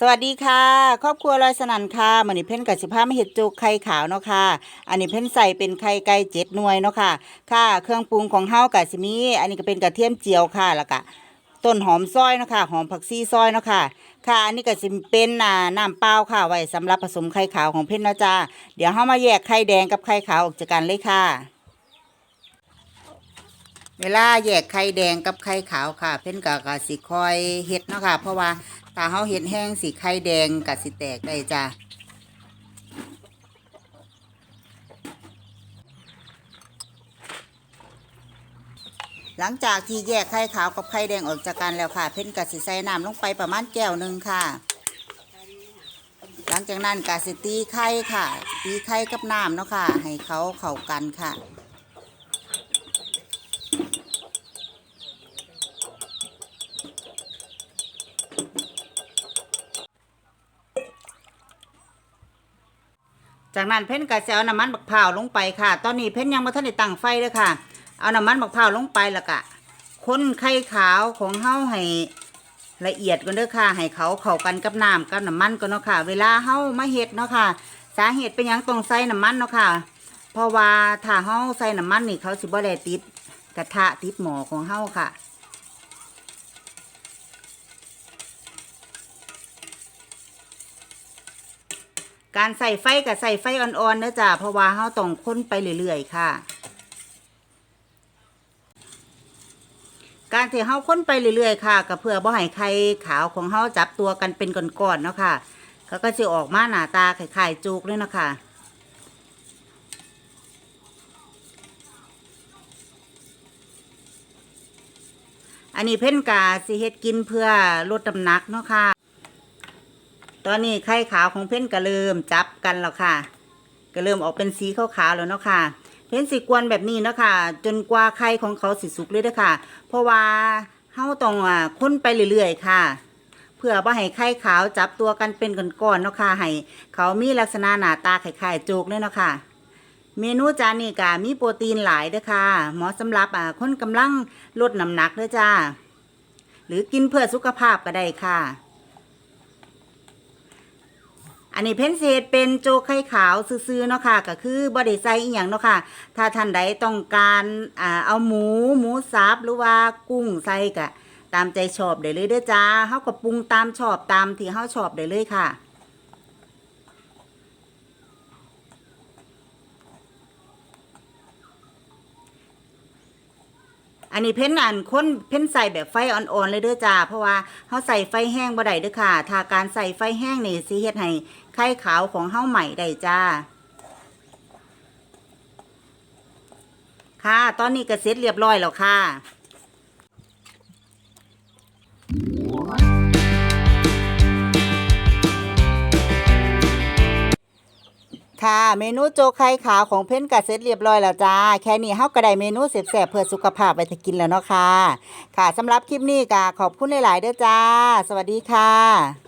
สวัสดีค่ะ ครอบครัวลอยสนันค่ะมันนี้เพ่นกับสิพามาเห็ดโจกไข่ขาวเนาะค่ะ อันนี้เพ่นใส่เป็นไข่ไก่เจ็ดหน่วยเนาะค่ะ ค่ะ เครื่องปรุงของเฮากับสิมี อันนี้ก็เป็นกระเทียมเจียวค่ะแล้วก็ต้นหอมซอยเนาะค่ะ หอมผักชีซอยเนาะค่ะ ค่ะ อันนี้ก็สิเป็นอ่าน้ำเปล่าค่ะ ไว้สำหรับผสมไข่ขาวของเพ่นเนาะจ้าเดี๋ยวเฮามาแยกไข่แดงกับไข่ขาวออกจากกันเลยค่ะ เวลาแยกไข่แดงกับไข่ขาวค่ะ เพ่นก็กสิคอยเฮ็ดเนาะค่ะ เพราะว่า ถ้าเฮาเฮ็ดแห้งสิไข่แดงก็สิแตกได้จ้ะหลังจากที่แยกไข่ขาวกับไข่แดงออกจากกันแล้วค่ะ เพิ่นก็สิใส่น้ำลงไปประมาณแก้วหนึ่งค่ะ หลังจากนั้นก็สิตีไข่ค่ะ ตีไข่กับน้ำเนาะค่ะ ให้เขาเข้ากันค่ะ จากนั้นเพ่นก็จะเอาน้ำมันบักพร้าวลงไปค่ะ ตอนนี้เพ่นยังไม่ทันได้ตั้งไฟเลยค่ะ เอาน้ำมันบักพร้าวลงไปแล้วก็คนไข่ขาวของเฮาให้ละเอียดกันเด้อค่ะ ให้เขาเข้ากันกับน้ำกับน้ำมันกันเนาะค่ะ เวลาเฮามาเฮ็ดเนาะค่ะ สาเหตุเป็นยังต้องใส่น้ำมันเนาะค่ะ เพราะว่าถ้าเฮาใส่น้ำมันนี่เขาสิบ่ได้ติดกระทะติดหม้อของเฮาค่ะ การใส่ไฟกับใส่ไฟอ่อนๆเนะจ้ะเพราะว่าเฮาต้องค้นไปเรื่อยๆค่ะ การที่เฮาค้นไปเรื่อยๆค่ะก็เพื่อบ่ให้ไข่ขาวของเฮาจับตัวกันเป็นก้อนๆเนาะค่ะเขาก็จะออกมาหน้าตาคล้ายๆจุกเลยเนาะค่ะอันนี้เพ่นกาสิเฮ็ดกินเพื่อลดน้ำหนักเนาะค่ะ ตอนนี้ไข่ขาวของเพ่นก็เริ่มจับกันแล้วค่ะ ก็เริ่มออกเป็นสีขาวๆแล้วเนาะค่ะ เพ่นสีกวนแบบนี้เนาะค่ะ จนกว่าไข่ของเขาสิสุกเลยเด้อค่ะเพราะว่าเฮาต้องอ่าค้นไปเรื่อยๆค่ะ เพื่อว่าให้ไข่ขาวจับตัวกันเป็นก้อนๆเนาะค่ะให้เขามีลักษณะหน้าตาคล้ายๆโจกเลยเนาะค่ะเมนูจานนี้ก็มีโปรตีนหลายเด้อค่ะเหมาะสำหรับอ่าคนกำลังลดน้ำหนักเด้อจ้า หรือกินเพื่อสุขภาพก็ได้ค่ะ อันนี้เพนเศษเป็นโจกไข่ขาวซื้อๆเนาะค่ะก็คือบไดิใส่อีกอย่างเนาะค่ะ ถ้าท่านใดต้องการอ่าเอาหมูหมูสับหรือว่ากุ้งไส้ก็ตามใจชอบได้เลยเด้อจ้าเฮาก็ปรุงตามชอบตามที่เฮาชอบได้เลยค่ะ อันนี้เพ้นอันค้นเพ้นใส่แบบไฟอ่อนๆเลยเด้อจ้า เพราะว่าเขาใส่ไฟแห้งบ่ได้เด้อค่ะ ถ้าการใส่ไฟแห้งนี่สิเฮ็ดให้ไข่ขาวของเฮาใหม่ได้จ้า ค่ะ ตอนนี้ก็เสร็จเรียบร้อยแล้วค่ะ ค่ะเมนูโจกไข่ขาวของเพ้นกัดเสร็จเรียบร้อยแล้วจ้า แค่นี้เฮาก็ได้เมนูเสบๆเพื่อสุขภาพไปจะกินแล้วเนาะค่ะ ค่ะสำหรับคลิปนี้ก็ขอบคุณหลายๆเด้อจ้า สวัสดีค่ะ